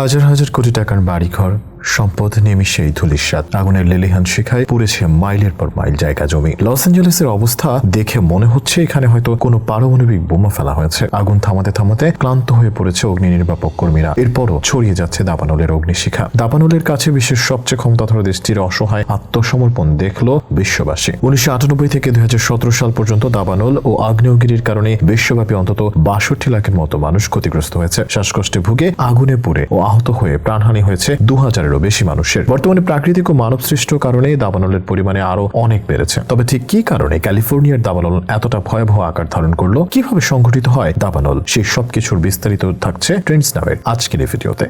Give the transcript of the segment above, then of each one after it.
হাজার হাজার কোটি টাকার বাড়িঘর। সম্পদ নিমিশেই ধুলিস্বাদ আগুনের লেলিহান শিখায় পুড়েছে মাইলের পর মাইল জায়গা জমি। লস অ্যাঞ্জেলেসের অবস্থা দেখে মনে হচ্ছে এখানে হয়তো কোনো পারমাণবিক বোমা ফেলা হয়েছে। আগুন থামাতে থামাতে ক্লান্ত হয়ে পড়েছে অগ্নি নির্বাপক কর্মীরা। এরপরও ছড়িয়ে যাচ্ছে দাবানলের অগ্নিশিখা। দাবানলের কাছে বিশ্বের সবচেয়ে ক্ষমতাধর দেশটির অসহায় আত্মসমর্পণ দেখল বিশ্ববাসী। উনিশশো আটানব্বই থেকে দু হাজার সতেরো সাল পর্যন্ত দাবানল ও আগ্নেয়গিরির কারণে বিশ্বব্যাপী অন্তত বাষট্টি লাখের মতো মানুষ ক্ষতিগ্রস্ত হয়েছে। শ্বাসকষ্টে ভুগে আগুনে পুড়ে ও আহত হয়ে প্রাণহানি হয়েছে দু হাজার হাজারেরও বেশি মানুষের। বর্তমানে প্রাকৃতিক ও মানবসৃষ্ট কারণে দাবানলের পরিমাণে আরও অনেক বেড়েছে। তবে ঠিক কি কারণে ক্যালিফোর্নিয়ার দাবানল এতটা ভয়াবহ আকার ধারণ করল? কীভাবে সংঘটিত হয় দাবানল? সেই সবকিছুর বিস্তারিত থাকছে ট্রেন্ডস নামের আজকের ভিডিওতে।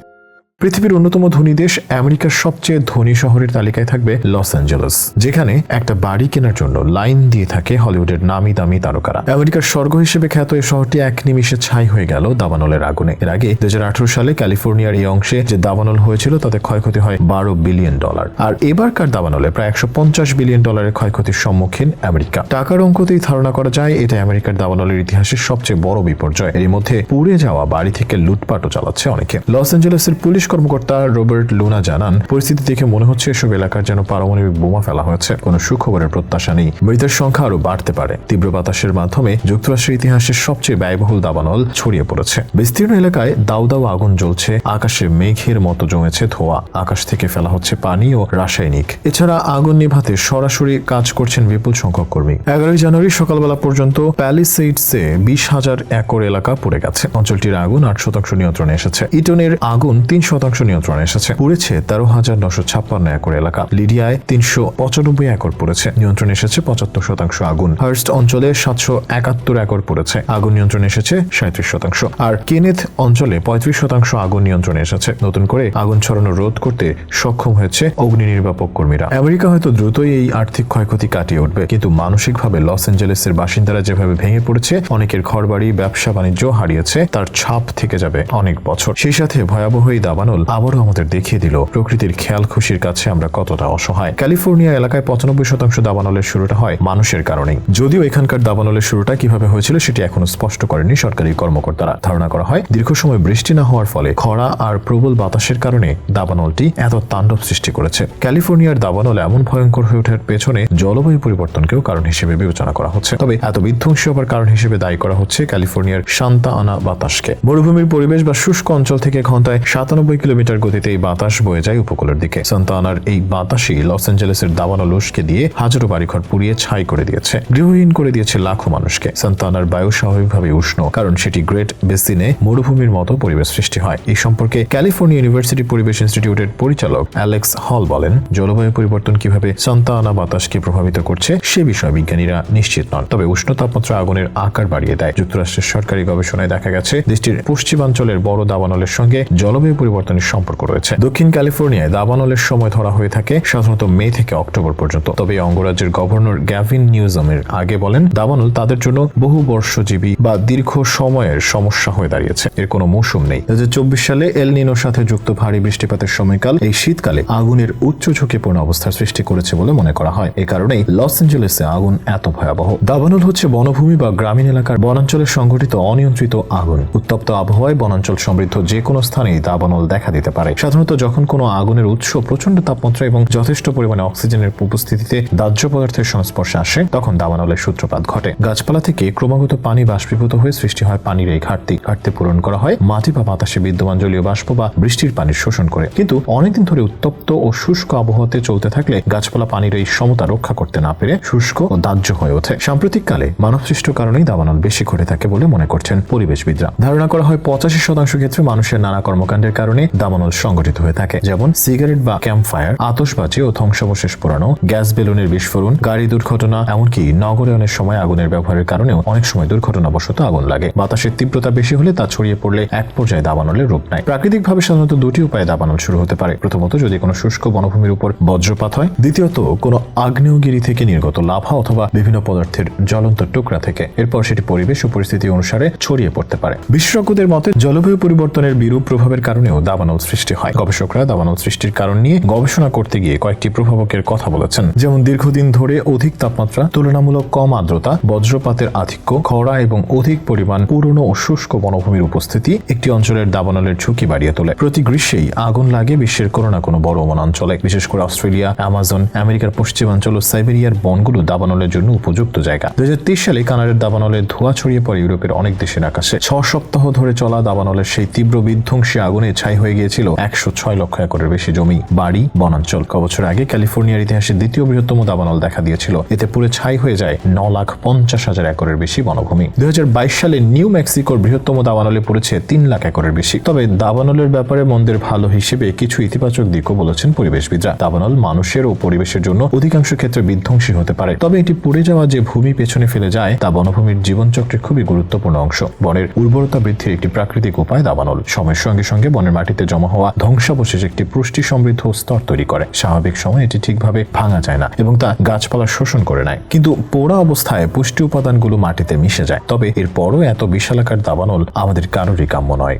পৃথিবীর অন্যতম ধনী দেশ আমেরিকার সবচেয়ে ধনী শহরের তালিকায় থাকবে লস অ্যাঞ্জেলস, যেখানে একটা বাড়ি কেনার জন্য লাইন দিয়ে থাকে হলিউডের নামি দামি তারকারা। আমেরিকার স্বর্গ হিসেবে খ্যাত এই শহরটি এক নিমিষে ছাই হয়ে গেল দাবানলের আগুনে। এর আগে দু হাজার আঠারো সালে ক্যালিফোর্নিয়ার এই অংশে যে দাবানল হয়েছিল, তাতে ক্ষয়ক্ষতি হয় বারো বিলিয়ন ডলার। আর এবারকার দাবানলে প্রায় একশো পঞ্চাশ বিলিয়ন ডলারের ক্ষয়ক্ষতির সম্মুখীন আমেরিকা। টাকার অঙ্কতেই ধারণা করা যায় এটা আমেরিকার দাবানলের ইতিহাসের সবচেয়ে বড় বিপর্যয়। এর মধ্যে পুড়ে যাওয়া বাড়ি থেকে লুটপাটও চালাচ্ছে অনেকে। লস অ্যাঞ্জেলেসের পুলিশ কর্মকর্তা রবার্ট লুনা জানান, পরিস্থিতি দেখে মনে হচ্ছে এসব এলাকার যেন পারমাণবিক বোমা ফেলা হয়েছে। কোনো সুখবরের প্রত্যাশা নেই। মৃতের সংখ্যা আরও বাড়তে পারে। তীব্র বাতাসের মাধ্যমে যুক্তরাষ্ট্রের ইতিহাসের সবচেয়ে ব্যয়বহুল দাবানল ছড়িয়ে পড়েছে। বিস্তীর্ণ এলাকায় দাউ দাউ আগুন জ্বলছে। আকাশে মেঘের মতো জমেছে ধোয়া। আকাশ থেকে ফেলা হচ্ছে পানি ও রাসায়নিক। এছাড়া আগুন নিভাতে সরাসরি কাজ করছেন বিপুল সংখ্যক কর্মী। এগারোই জানুয়ারি সকালবেলা পর্যন্ত প্যালিসেইডসে বিশ হাজার একর এলাকা পড়ে গেছে। অঞ্চলটির আগুন আট শতাংশ নিয়ন্ত্রণে এসেছে। ইটনের আগুন তিন শতাংশ নিয়ন্ত্রণে এসেছে। পুড়েছে তেরো হাজার নশো ছাপ্পান্ন একর এলাকা। লিডিয়ায় তিনশো পঁচানব্বই একর পড়েছে। নিয়ন্ত্রণে এসেছে পঁচাত্তর শতাংশ আগুন। হার্স্ট অঞ্চলে সাতশো একাত্তর একর পড়েছে। আগুন নিয়ন্ত্রণে এসেছে সাঁত্রিশ শতাংশ। আর কেনেথ অঞ্চলে পঁয়ত্রিশ শতাংশ আগুন নিয়ন্ত্রণে এসেছে। নতুন করে আগুন ছড়ানো রোধ করতে সক্ষম হয়েছে অগ্নি নির্বাপক কর্মীরা। আমেরিকা হয়তো দ্রুতই এই আর্থিক ক্ষয়ক্ষতি কাটিয়ে উঠবে। কিন্তু মানসিকভাবে লস অ্যাঞ্জেলেসের বাসিন্দারা যেভাবে ভেঙে পড়েছে, অনেকের ঘরবাড়ি ব্যবসা বাণিজ্য হারিয়েছে, তার ছাপ থেকে যাবে অনেক বছর। সেই সাথে ভয়াবহ এই দাবানল আবারও আমাদের দেখিয়ে দিল, প্রকৃতির খেয়াল খুশির কাছে আমরা কতটা অসহায়। ক্যালিফোর্নিয়া এলাকায় পঁচানব্বই শতাংশ দাবানলের শুরুটা হয় মানুষের কারণেই। যদিও এখানকার দাবানলের শুরুটা কীভাবে হয়েছিল সেটি এখনও স্পষ্ট করেনি সরকারি কর্মকর্তারা। ধারণা করা হয়, দীর্ঘ সময় বৃষ্টি না হওয়ার ফলে খরা আর প্রবল বাতাসের কারণে দাবানলটি এত তাণ্ডব সৃষ্টি করেছে। ক্যালিফোর্নিয়ার দাবানল এমন ভয়ঙ্কর হয়ে ওঠার পেছনে জলবায়ু পরিবর্তনকেও কারণ হিসেবে বিবেচনা করা হচ্ছে। তবে এত বিধ্বংসী হবার কারণ হিসেবে দায়ী করা হচ্ছে ক্যালিফোর্নিয়ার শান্তা আনা বাতাসকে। মরুভূমির পরিবেশ বা শুষ্ক অঞ্চল থেকে ঘন্টায় সাতানব্বই কিলোমিটার গতিতে এই বাতাস বয়ে যায় উপকূলের দিকে। সান্তা আনার এই বাতাসই লস অ্যাঞ্জেলেসের দাবানল উস্কে দিয়ে হাজারো বাড়িঘর পুড়িয়ে ছাই করে দিয়েছে। গৃহহীন করে দিয়েছে লাখো মানুষকে। সান্তা আনার বায়ু স্বাভাবিকভাবে উষ্ণ, কারণ সেটি গ্রেট বেসিনে মরুভূমির মতো পরিবেশ সৃষ্টি হয়। এই সম্পর্কে ক্যালিফোর্নিয়া ইউনিভার্সিটি পরিবেশ ইনস্টিটিউটের পরিচালক অ্যালেক্স হল বলেন, জলবায়ু পরিবর্তন কীভাবে সান্তা আনা বাতাসকে প্রভাবিত করছে সে বিষয়ে বিজ্ঞানীরা নিশ্চিত নন, তবে উষ্ণ তাপমাত্রা আগুনের আকার বাড়িয়ে দেয়। যুক্তরাষ্ট্রের সরকারি গবেষণায় দেখা গেছে, দেশটির পশ্চিমাঞ্চলের বড় দাবানলের সঙ্গে জলবায়ু পরিবর্তনের সম্পর্ক রয়েছে। দক্ষিণ ক্যালিফোর্নিয়ায় দাবানলের সময় ধরা হয়ে থাকে সাধারণত মে থেকে অক্টোবর পর্যন্ত। তবে অঙ্গরাজ্যের গভর্নর গ্যাভিন নিউজমের আগে বলেন, দাবানল তাদের জন্য বহু বর্ষজীবী বা দীর্ঘ সময়ের সমস্যা হয়ে দাঁড়িয়েছে। এর কোনো মৌসুম নেই। দু চব্বিশ সালে এল নিনোর সাথে যুক্ত ভারী বৃষ্টিপাতের সময়কাল এই শীতকালে আগুনের উচ্চ ঝুঁকিপূর্ণ অবস্থার সৃষ্টি করেছে বলে মনে করা হয়। এ কারণেই লস অ্যাঞ্জেলেসে আগুন এত ভয়াবহ। দাবানল হচ্ছে বনভূমি বা গ্রামীণ এলাকার বনাঞ্চলে সংঘটিত অনিয়ন্ত্রিত আগুন। উত্তপ্ত আবহাওয়ায় বনাঞ্চল সমৃদ্ধ যে কোনো স্থানেই দাবানল দেখা দিতে পারে। সাধারণত যখন কোনো আগুনের উৎস প্রচণ্ড তাপমাত্রা এবং যথেষ্ট পরিমাণে অক্সিজেনের উপস্থিতিতে দাহ্য পদার্থের সংস্পর্শে আসে, তখন দাবানলের সূত্রপাত ঘটে। গাছপালা থেকে ক্রমাগত পানি বাষ্পীভূত হয়ে সৃষ্টি হয় পানির এই ঘাটতি। ঘাটতি পূরণ করা হয় মাটি বা বাতাসে বিদ্যমান জলীয় বাষ্প বা বৃষ্টির পানির শোষণ করে। কিন্তু অনেকদিন ধরে উত্তপ্ত ও শুষ্ক আবহাওয়াতে চলতে থাকলে গাছপালা পানির এই সমতা রক্ষা করতে না পেরে শুষ্ক ও দাহ্য হয়ে ওঠে। সাম্প্রতিককালে মানবসৃষ্ট কারণেই দাবানল বেশি ঘটে থাকে বলে মনে করছেন পরিবেশবিদরা। ধারণা করা হয় পঁচাশি শতাংশ ক্ষেত্রে মানুষের নানা কর্মকাণ্ডের কারণে দাবানল সংঘটিত হয়ে থাকে। যেমন সিগারেট বা ক্যাম্প ফায়ার আতসবাজি ও ধ্বংসাবশেষ পোড়ানো, গ্যাস বেলুনের বিস্ফোরণ, গাড়ি দুর্ঘটনা, এমনকি নগরায়নের সময় আগুনের ব্যবহারের কারণেও অনেক সময় দুর্ঘটনাবশত আগুন লাগে। বাতাসের তীব্রতা বেশি হলে তা ছড়িয়ে পড়লে এক পর্যায়ে দাবানলের রূপ নেয়। প্রাকৃতিকভাবে সাধারণত দুটি উপায়ে দাবানল শুরু হতে পারে। প্রথমত, যদি কোনো শুষ্ক বনভূমির উপর বজ্রপাত হয়। দ্বিতীয়ত, কোনো আগ্নেয়গিরি থেকে নির্গত লাভা অথবা বিভিন্ন পদার্থের জ্বলন্ত টুকরা থেকে। এরপর সেটি পরিবেশ ও পরিস্থিতি অনুসারে ছড়িয়ে পড়তে পারে। বিশেষজ্ঞদের মতে, জলবায়ু পরিবর্তনের বিরূপ প্রভাবের কারণেও দাবানল সৃষ্টি হয়। গবেষকরা দাবানল সৃষ্টির কারণ নিয়ে গবেষণা করতে গিয়ে কয়েকটি প্রভাবকের কথা বলেছেন। যেমন দীর্ঘদিন ধরে অধিক তাপমাত্রা, তুলনামূলক কম আর্দ্রতা, বজ্রপাতের আধিক্য, খরা এবং অধিক পরিমাণ পুরনো ও শুষ্ক বনভূমির উপস্থিতি একটি অঞ্চলের দাবানলের ঝুঁকি বাড়িয়ে তোলে। প্রতি গ্রীষ্মেই আগুন লাগে বিশ্বের কোনো না কোনো বড় বনাঞ্চলে। বিশেষ করে অস্ট্রেলিয়া অ্যামাজন আমেরিকার পশ্চিমাঞ্চল ও সাইবেরিয়ার বনগুলো দাবানলের জন্য উপযুক্ত জায়গা। দু হাজার তেইশ সালে কানাডের দাবানলের ধোঁয়া ছড়িয়ে পড়ে ইউরোপের অনেক দেশের আকাশে। ছ সপ্তাহ ধরে চলা দাবানলের সেই তীব্র বিধ্বংসী আগুনে ছাই হয়ে গিয়েছিল একশো ছয় লক্ষ একরের বেশি জমি। বাড়ি, বনাঞ্চল। ক বছর আগে ক্যালিফোর্নিয়ার ইতিহাসে দ্বিতীয় বৃহত্তম দাবানল দেখা দিয়েছিল। এতে পুরো ছাই হয়ে যায় ন লাখ পঞ্চাশ হাজার একরের বেশি বনভূমি। দুই হাজার বাইশ সালে নিউ মেক্সিকোর বৃহত্তম দাবানলে পড়েছে তিন লাখ একরের বেশি। তবে দাবানলের ব্যাপারে মন্দের ভালো হিসেবে কিছু ইতিবাচক দিকও বলেছেন পরিবেশবিদরা। দাবানল মানুষের ও পরিবেশের জন্য অধিকাংশ ক্ষেত্রে বিধ্বংসী হতে পারে। তবে এটি পড়ে যাওয়া যে ভূমি পেছনে ফেলে যায়, তা বনভূমির জীবনচক্রের খুবই গুরুত্বপূর্ণ অংশ। বনের উর্বরতা বৃদ্ধির একটি প্রাকৃতিক উপায় দাবানল। সময়ের সঙ্গে সঙ্গে বনের মাটিতে জমা হওয়া ধ্বংসাবশেষ একটি পুষ্টি সমৃদ্ধ স্তর তৈরি করে। স্বাভাবিক সময় এটি ঠিকভাবে ভাঙা যায় না এবং তা গাছপালা শোষণ করে নেয়। কিন্তু পোড়া অবস্থায় পুষ্টি উপাদানগুলো মাটিতে মিশে যায়। তবে এরপরও এত বিশালাকার দাবানল আমাদের কারোরই কাম্য নয়।